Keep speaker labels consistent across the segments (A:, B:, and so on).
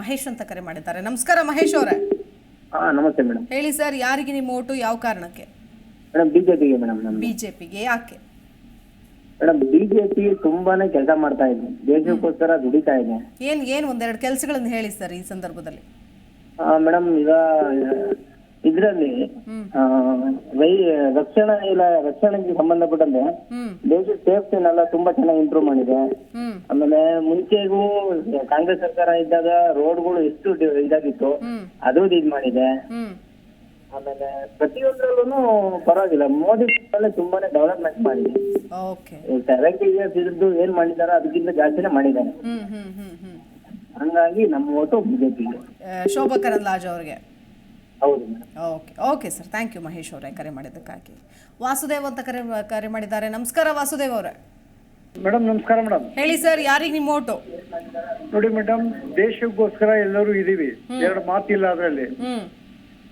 A: ಮಹೇಶ್ ಅಂತ ಕರೆ ಮಾಡಿದ್ದಾರೆ. ನಮಸ್ಕಾರ ಮಹೇಶ್ ಅವರೇ.
B: ಹಾ ನಮಸ್ತೆ ಮೇಡಮ್.
A: ಹೇಳಿ ಸರ್ ಯಾರಿಗೆ ನಿಮ್ಮ ಓಟು ಯಾವ ಕಾರಣಕ್ಕೆ?
B: ಮೇಡಮ್ ಬಿಜೆಪಿಗೆ ಮೇಡಮ್
A: ಬಿಜೆಪಿಗೆ ಯಾಕೆ?
B: ಮೇಡಮ್ ಬಿಜೆಪಿ ತುಂಬಾನೇ ಕೆಲಸ ಮಾಡ್ತಾ ಇದೆ. ದೇಶಕ್ಕೋಸ್ಕರ ದುಡಿತಾ ಇದೆ.
A: ಏನ್ ಏನ್ ಒಂದೆರಡು ಕೆಲಸಗಳನ್ನು ಹೇಳಿ ಸರ್ ಈ ಸಂದರ್ಭದಲ್ಲಿ.
B: ಮೇಡಮ್ ಈಗ ಇದರಲ್ಲಿ ರಕ್ಷಣಾ ಇಲ್ಲ ರಕ್ಷಣೆಗೆ ಸಂಬಂಧಪಟ್ಟಂತೆ ದೇಶದ ಸೇಫ್ಟಿನೆಲ್ಲ ತುಂಬಾ ಚೆನ್ನಾಗಿ ಇಂಪ್ರೂವ್ ಮಾಡಿದೆ. ಆಮೇಲೆ ಮುಂಚೆಗೂ ಕಾಂಗ್ರೆಸ್ ಸರ್ಕಾರ ಇದ್ದಾಗ ರೋಡ್ಗಳು ಎಷ್ಟು ಇದಾಗಿತ್ತು ಅದು ಇದ್ ಮಾಡಿದೆ. ಆಮೇಲೆ ಪ್ರತಿಯೊಂದರಲ್ಲೂ ಪರವಾಗಿಲ್ಲ. ಮೋದಿ ತುಂಬಾನೇ ಡೆವಲಪ್ಮೆಂಟ್ ಮಾಡಿದೆ. ಸೆವೆಂಟಿ ಇಯರ್ಸ್ ಇದ್ದು ಏನ್ ಮಾಡಿದಾರೋ ಅದಕ್ಕಿಂತ ಜಾಸ್ತಿನೇ ಮಾಡಿದ್ದಾರೆ ಹಂಗಾಗಿ ನಮ್ಮ ಓಟು ಬಿಜೆಪಿಗೆ.
A: ಆ, ಶೋಭಾ ಕರಂದ್ಲಾಜೆ ಅವ್ರಿಗೆ.
B: ಹೌದು madam
A: okay okay sir thank you Mahesh ಅವರೇ ಕರೆ ಮಾಡಿದ್ದಕ್ಕಾಗಿ. ವಾಸುದೇವ್ ಅಂತ ಕರೆ ಕರೆ ಮಾಡಿದ್ದಾರೆ. ನಮಸ್ಕಾರ ವಾಸುದೇವ್ ಅವರೇ.
C: ಮೇಡಮ್ ನಮಸ್ಕಾರ ಮೇಡಮ್
A: ಹೇಳಿ ಸರ್ ಯಾರಿಗೆ ನಿಮ್ಮ ಓಟು?
C: ನೋಡಿ ಮೇಡಮ್ ದೇಶಕ್ಕೋಸ್ಕರ ಎಲ್ಲರೂ ಇದೀವಿ. ಎರಡು ಮಾತಿಲ್ಲ ಅದರಲ್ಲಿ.
A: ಹ್ಮ್.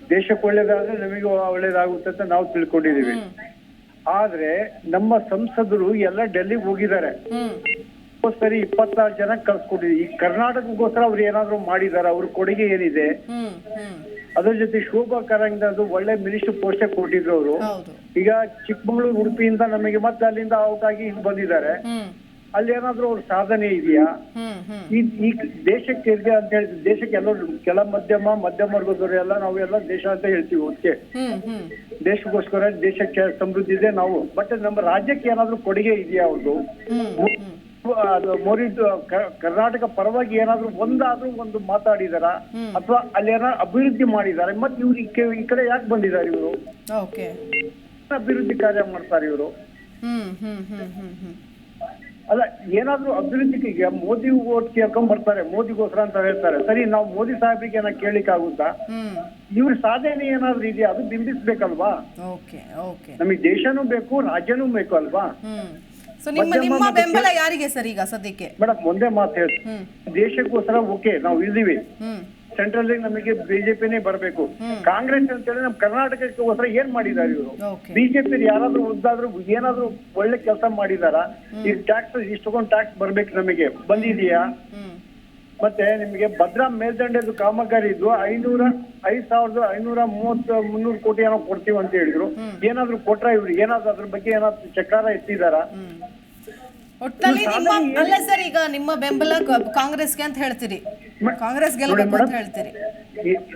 C: ದೇಶಕ್ಕೆ ಒಳ್ಳೇದಾದ್ರೆ ನಮಗೆ ಒಳ್ಳೇದಾಗುತ್ತೆ ಅಂತ ನಾವು ತಿಳ್ಕೊಂಡಿದೀವಿ. ಆದ್ರೆ ನಮ್ಮ ಸಂಸದರು ಎಲ್ಲ ಡೆಲ್ಲಿಗೆ ಹೋಗಿದ್ದಾರೆ.
A: ಹ್ಮ್.
C: ಸರಿ ಇಪ್ಪತ್ತಾರು ಜನ ಕಳ್ಸ್ಕೊಟ್ಟಿದ್ವಿ. ಈ ಕರ್ನಾಟಕಕ್ಕೋಸ್ಕರ ಅವ್ರು ಏನಾದ್ರು ಮಾಡಿದಾರ ಅವ್ರ ಕೊಡುಗೆ ಏನಿದೆ?
A: ಹ್ಮ್ ಹ್ಮ್.
C: ಅದ್ರ ಜೊತೆ ಶೋಭಾ ಕರಂಗ್ ಒಳ್ಳೆ ಮಿನಿಸ್ಟರ್ ಪೋಸ್ಟ್ ಕೊಟ್ಟಿದ್ರು ಅವರು. ಈಗ ಚಿಕ್ಕಮಗಳೂರು ಉಡುಪಿಯಿಂದ ನಮಗೆ ಮತ್ತೆ ಅಲ್ಲಿಂದ ಔಟ್ ಆಗಿ ಇಲ್ಲಿ ಬಂದಿದ್ದಾರೆ. ಅಲ್ಲಿ ಏನಾದ್ರು ಅವ್ರ ಸಾಧನೆ ಇದೆಯಾ? ಈ ದೇಶಕ್ಕೆ ಇದೆ ಅಂತ ಹೇಳಿ ದೇಶಕ್ಕೆ ಎಲ್ಲರೂ ಕೆಲ ಮಧ್ಯಮ ಮಧ್ಯಮ ವರ್ಗದವರು ಎಲ್ಲ ನಾವೆಲ್ಲ ದೇಶ ಅಂತ ಹೇಳ್ತೀವಿ
A: ಓಕೆ
C: ದೇಶಕ್ಕೋಸ್ಕರ ದೇಶಕ್ಕೆ ಸಮೃದ್ಧಿ ಇದೆ ನಾವು. ಬಟ್ ನಮ್ಮ ರಾಜ್ಯಕ್ಕೆ ಏನಾದ್ರು ಕೊಡುಗೆ ಇದೆಯಾ ಅವ್ರದ್ದು ಅದು ಮೋರಿದ್ದು ಕರ್ನಾಟಕ ಪರವಾಗಿ ಏನಾದ್ರೂ ಒಂದಾದ್ರೂ ಒಂದು ಮಾತಾಡಿದಾರ? ಅಥವಾ ಅಲ್ಲಿ ಏನಾದ್ರು ಅಭಿವೃದ್ಧಿ ಮಾಡಿದ್ದಾರೆ ಮತ್ತೆ ಇವ್ರು ಈ ಕಡೆ ಯಾಕೆ ಬಂದಿದ್ದಾರೆ ಇವರು? ಅಭಿವೃದ್ಧಿ ಕಾರ್ಯ ಮಾಡ್ತಾರೆ ಇವರು? ಅಲ್ಲ ಏನಾದ್ರೂ ಅಭಿವೃದ್ಧಿಗೆ ಮೋದಿ ಓಟ್ ಕೇಳ್ಕೊಂಡ್ ಬರ್ತಾರೆ ಮೋದಿಗೋಸ್ಕರ ಅಂತ ಹೇಳ್ತಾರೆ. ಸರಿ ನಾವು ಮೋದಿ ಸಾಹೇಬ್ರಿಗೆ ಏನ ಕೇಳಿಕ್ ಆಗುತ್ತಾ ಇವ್ರ ಸಾಧನೆ ಏನಾದ್ರೂ ಇದೆಯಾ? ಅದು ಬಿಂಬಿಸ್ಬೇಕಲ್ವಾ? ನಮಗೆ ದೇಶನೂ ಬೇಕು ರಾಜ್ಯನೂ ಬೇಕು ಅಲ್ವಾ?
A: ಸೊ ನಿಮ್ಮ ನಿಮ್ಮ ಬೆಂಬಲ ಯಾರಿಗೆ ಸರ್ ಈಗ ಸದ್ಯಕ್ಕೆ?
C: ಮೇಡಮ್ ಒಂದೇ ಮಾತು ಹೇಳಿ ದೇಶಕ್ಕೋಸ್ಕರ ಓಕೆ ನಾವು ಇದ್ದೀವಿ. ಸೆಂಟ್ರಲ್ ನಮಗೆ ಬಿಜೆಪಿನೇ ಬರಬೇಕು. ಕಾಂಗ್ರೆಸ್ ಅಂತ ಹೇಳಿ ನಮ್ ಕರ್ನಾಟಕಕ್ಕೋಸ್ಕರ ಏನ್ ಮಾಡಿದ್ದಾರೆ ಇವರು? ಬಿಜೆಪಿ ಯಾರಾದ್ರೂ ಉದ್ದಾದ್ರೂ ಏನಾದ್ರೂ ಒಳ್ಳೆ ಕೆಲಸ ಮಾಡಿದಾರ? ಈ ಟ್ಯಾಕ್ಸ್ ಇಷ್ಟೊಂದು ಟ್ಯಾಕ್ಸ್ ಬರ್ಬೇಕು ನಮಗೆ. ಬಂದಿದೆಯಾ? ಮತ್ತೆ ನಿಮಗೆ ಭದ್ರಾ ಮೇಲ್ದಂಡೆದು ಕಾಮಗಾರಿ ಇದ್ದು ಐನೂರ ಐದ್ ಸಾವಿರದ ಐನೂರ ಮೂವತ್ತ ಮುನ್ನೂರು ಕೋಟಿ ಏನೋ ಕೊಡ್ತೀವಿ ಅಂತ ಹೇಳಿದ್ರು. ಏನಾದ್ರು ಕೊಟ್ರ ಇವ್ರು ಏನಾದ್ರು ಅದ್ರ ಬಗ್ಗೆ ಏನಾದ್ರು ಚಕ್ರಾರ ಎತ್ತಿದಾರ
A: ಒಟ್ಟಲ್ಲಿ ನಿಮ್ಮ ಅಲ್ಲ ಸರ್ ಈಗ ನಿಮ್ಮ ಬೆಂಬಲ ಕಾಂಗ್ರೆಸ್ಗೆ ಅಂತ ಹೇಳ್ತೀರಿ. ಕಾಂಗ್ರೆಸ್ ಗೆಲ್ಲಬೇಕು ಅಂತ ಹೇಳ್ತೀರಿ.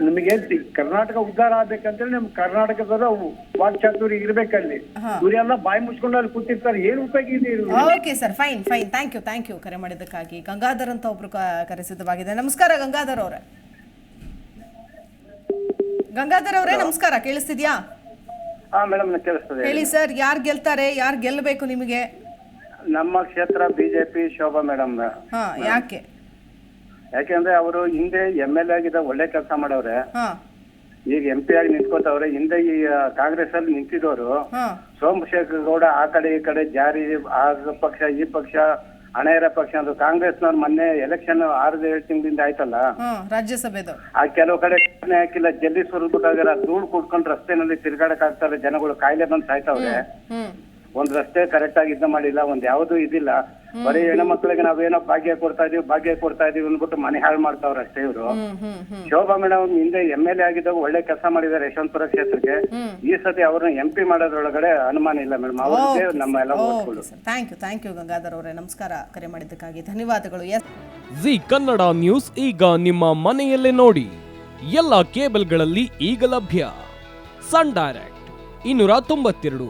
C: ನಿಮಗೆ ಕರ್ನಾಟಕ ಉದ್ಧಾರ ಆಗ್ಬೇಕಂತೇಳಿ ನಮ್ ಕರ್ನಾಟಕದವರು ವಾಕ್ಚಾತುರಿ ಇರ್ಬೇಕಲ್ಲಿ. ಇವರೆಲ್ಲ ಬಾಯಿ ಮುಚ್ಕೊಂಡು ಅಲ್ಲಿ ಕೂತಿರ್ತಾರೆ ಏನ್ ಉಪಯೋಗ ಇದೆ
A: okay sir fine fine thank you thank you ಕರೆ ಮಾಡಿದ್ದಕ್ಕಾಗಿ. ಗಂಗಾಧರ್ ಅಂತ ಒಬ್ರು ಕರೆಸಿದ್ದವಾಗಿದೆ. ಕರೆ ನಮಸ್ಕಾರ ಗಂಗಾಧರ್ ಅವರೇ. ಗಂಗಾಧರ್ ಅವರೇ ನಮಸ್ಕಾರ ಕೇಳಿಸ್ತಿದ್ಯಾ?
D: ಹಾ ಮೇಡಮ್ ಕೇಳಿಸ್ತದೆ
A: ಹೇಳಿ. ಸರ್ ಯಾರು ಗೆಲ್ತಾರೆ ಯಾರು ಗೆಲ್ಲಬೇಕು ನಿಮಗೆ?
D: ನಮ್ಮ ಕ್ಷೇತ್ರ ಬಿಜೆಪಿ ಶೋಭಾ ಮೇಡಮ್
A: ಹಾ ಯಾಕೆ?
D: ಯಾಕೆಂದ್ರೆ ಅವರು ಹಿಂದೆ ಎಂ ಎಲ್ ಎ ಆಗಿದ್ದ ಒಳ್ಳೆ ಕೆಲಸ ಮಾಡವ್ರೆ
A: ಹಾ.
D: ಈಗ ಎಂ ಪಿ ಆಗಿ ನಿಂತ್ಕೋತವ್ರೆ. ಹಿಂದೆ ಈ ಕಾಂಗ್ರೆಸ್ ಅಲ್ಲಿ ನಿಂತಿದ್ದವರು
A: ಹಾ.
D: ಸೋಮಶೇಖರ್ ಗೌಡ ಆ ಕಡೆ ಈ ಕಡೆ ಜಾರಿ ಆ ಪಕ್ಷ ಈ ಪಕ್ಷ ಹಣೆಯರ ಪಕ್ಷ ಅದು ಕಾಂಗ್ರೆಸ್ನವ್ರು ಮೊನ್ನೆ ಎಲೆಕ್ಷನ್ ಆರು ಏಳು ತಿಂಗಳಿಂದ ಆಯ್ತಲ್ಲ.
A: ಹಾ ರಾಜ್ಯಸಭೆದು.
D: ಆ ಕೆಲವು ಕಡೆ ಹಾಕಿಲ್ಲ. ಜಲ್ಲಿ ಸುರಿದ್ಬಿಟ್ಟಾಗ ಧೂಳು ಕುಡ್ಕೊಂಡು ರಸ್ತೆನಲ್ಲಿ ತಿರ್ಗಾಡಕ್ ಆಗ್ತಾರೆ ಜನಗಳು ಕಾಯಿಲೆ ಬಂದು ಸಾಯ್ತಾವ್ರೆ.
A: ಹ್ಮ್.
D: ಒಂದ್ ರಸ್ತೆ ಕರೆಕ್ಟ್ ಆಗಿ ಇದ್ನ ಮಾಡಿಲ್ಲ ಒಂದ್ ಯಾವ್ದು ಇದಿಲ್ಲ. ಬರೀ ಹೆಣ್ಮಕ್ಳಿಗೆ ನಾವೇನೋ ಭಾಗ್ಯ ಕೊಡ್ತಾ ಇದೀವಿ ಭಾಗ್ಯ ಕೊಡ್ತಾ ಇದೀವಿ ಅಂದ್ಬಿಟ್ಟು ಮನೆ ಹಾಳು ಮಾಡ್ತಾವ್ರ ಅಷ್ಟೇ ಇವರು. ಶೋಭಾ ಮೇಡಮ್ ಹಿಂದೆ ಎಂ ಎಲ್ ಎ ಆಗಿದ್ದಾಗ ಒಳ್ಳೆ ಕೆಲಸ ಮಾಡಿದ್ದಾರೆ ಯಶವಂತಪುರ ಕ್ಷೇತ್ರಕ್ಕೆ. ಈ ಸತಿ ಅವ್ರನ್ನ ಎಂ ಪಿ ಮಾಡೋದ್ರೊಳಗಡೆ ಅನುಮಾನ ಇಲ್ಲ ಮೇಡಮ್ ಅವ್ರಿಗೆ ನಮ್ಮ ಎಲ್ಲ
A: thank you thank you Gangadhar ಅವರೇ. ನಮಸ್ಕಾರ. ಕರೆ ಮಾಡಿದ್ದಕ್ಕಾಗಿ ಧನ್ಯವಾದಗಳು. ಎಸ್
E: ಜಿ ಕನ್ನಡ ನ್ಯೂಸ್ ಈಗ ನಿಮ್ಮ ಮನೆಯಲ್ಲೇ ನೋಡಿ. ಎಲ್ಲ ಕೇಬಲ್ಗಳಲ್ಲಿ ಈಗ ಲಭ್ಯ. ಸನ್ ಡೈರೆಕ್ಟ್ ಇನ್ನೂರ ತೊಂಬತ್ತೆರಡು.